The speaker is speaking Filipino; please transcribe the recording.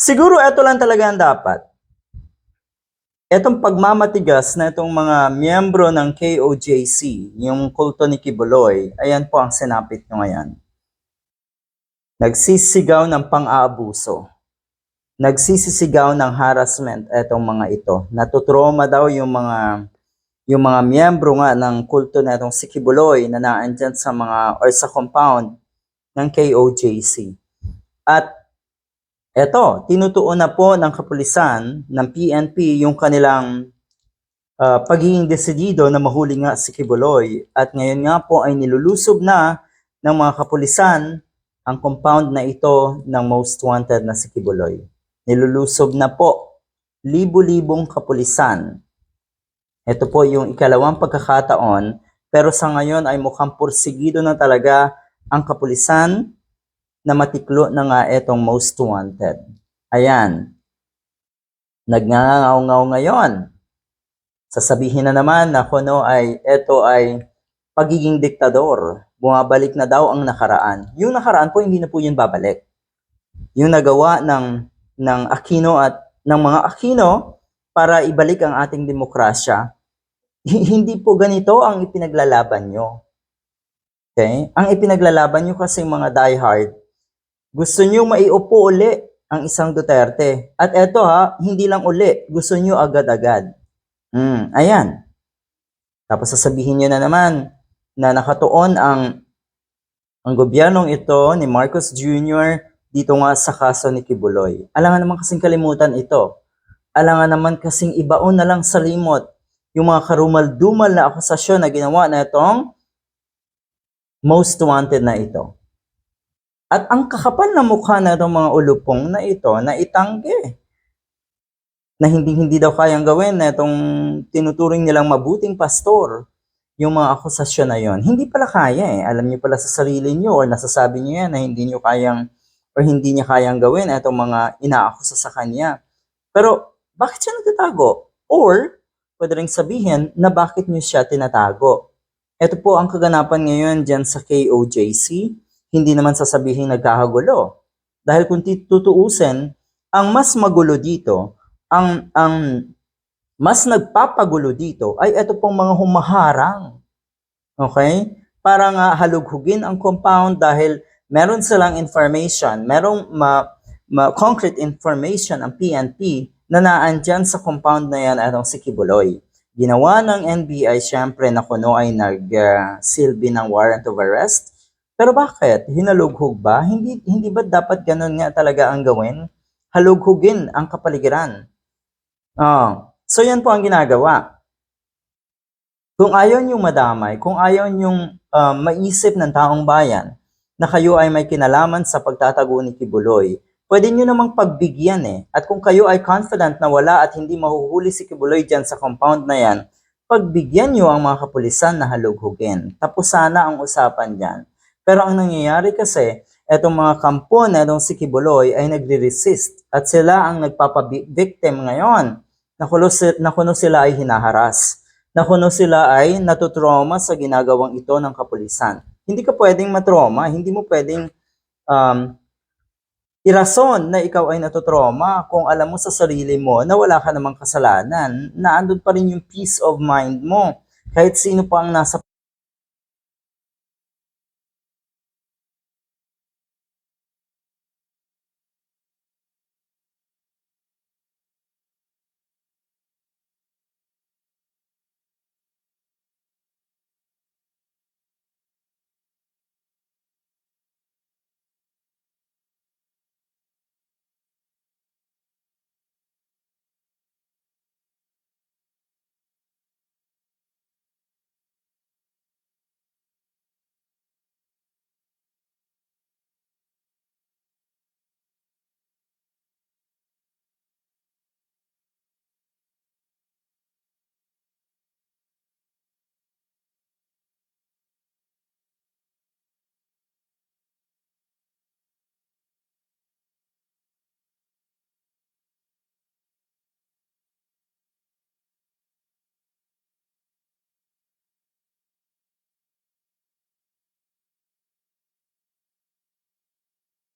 Siguro ito lang talaga ang dapat. Etong pagmamatigas na itong mga miyembro ng KOJC, yung kulto ni Kibuloy, ayan po ang sinapit nyo ngayon. Nagsisigaw ng pang-aabuso. Nagsisisigaw ng harassment etong mga ito. Natutroma daw yung mga yung mga miyembro nga ng kulto na itong si Kibuloy na naandyan sa mga or sa compound ng KOJC. At eto, tinutuon na po ng kapulisan ng PNP yung kanilang ah, pagiging desidido na mahuli nga si Kibuloy. At ngayon nga po ay nilulusob na ng mga kapulisan ang compound na ito ng most wanted na si Kibuloy. Nilulusob na po libu-libong kapulisan. Ito po yung ikalawang pagkakataon pero sa ngayon ay mukhang pursigido na talaga ang kapulisan na matiklo na nga etong most wanted. Ayan. Nagngangaw ngayon. Sasabihin na naman na kuno ay ito ay pagiging diktador. Bumabalik na daw ang nakaraan. Yung nakaraan po hindi na po yun babalik. Yung nagawa ng ng Aquino at ng mga Aquino para ibalik ang ating demokrasya. Hindi po ganito ang ipinaglalaban nyo. Okay? Ang ipinaglalaban nyo kasi mga diehard, gusto nyo maiupo uli ang isang Duterte. At eto ha, hindi lang uli, gusto nyo agad-agad. Hmm, ayan. Tapos sasabihin nyo na naman na nakatuon ang ang gobyernong ito ni Marcos Jr. dito nga sa kaso ni Kibuloy. Alangan naman kasing kalimutan ito. Alangan naman kasing ibaon na lang sa limot yung mga karumal-dumal na akusasyon na ginawa na itong most wanted na ito. At ang kakapal na mukha na itong mga ulupong na ito na itanggi. Na hindi-hindi daw kayang gawin na itong tinuturing nilang mabuting pastor yung mga akusasyon na yon. Hindi pala kaya eh. Alam niyo pala sa sarili niyo or nasasabi niyo yan na hindi niyo kayang or hindi niya kayang gawin itong mga inaakusa sa kanya. Pero bakit siya nagtatago? Or pwede rin sabihin na bakit niyo siya tinatago. Ito po ang kaganapan ngayon dyan sa KOJC. Hindi naman sasabihin nagkakagulo. Dahil kung tutuusin, ang mas magulo dito, ang, ang mas nagpapagulo dito ay ito pong mga humaharang. Okay? Para nga halughugin ang compound dahil meron silang information, merong ma, ma- concrete information ang PNP na naandyan sa compound na yan atong si Kibuloy. Ginawa ng NBI syempre na kuno ay nag-silbi ng warrant of arrest. Pero bakit? Hinalughog ba? Hindi, hindi ba dapat ganun nga talaga ang gawin? Halughugin ang kapaligiran. Ah, so yan po ang ginagawa. Kung ayaw niyong madamay, kung ayaw niyong ah, maisip ng taong bayan na kayo ay may kinalaman sa pagtatago ni Kibuloy, pwede niyo namang pagbigyan eh. At kung kayo ay confident na wala at hindi mahuhuli si Kibuloy dyan sa compound na yan, pagbigyan niyo ang mga kapulisan na halughugin. Tapos sana ang usapan dyan. Pero ang nangyayari kasi, etong mga kampo na itong si Kibuloy ay nagre-resist at sila ang nagpapabiktim ngayon. Nakuno, nakuno sila ay hinaharas. Nakuno sila ay natutroma sa ginagawang ito ng kapulisan. Hindi ka pwedeng matroma, hindi mo pwedeng um, irason na ikaw ay natutroma kung alam mo sa sarili mo na wala ka namang kasalanan, na andun pa rin yung peace of mind mo. Kahit sino pa ang nasa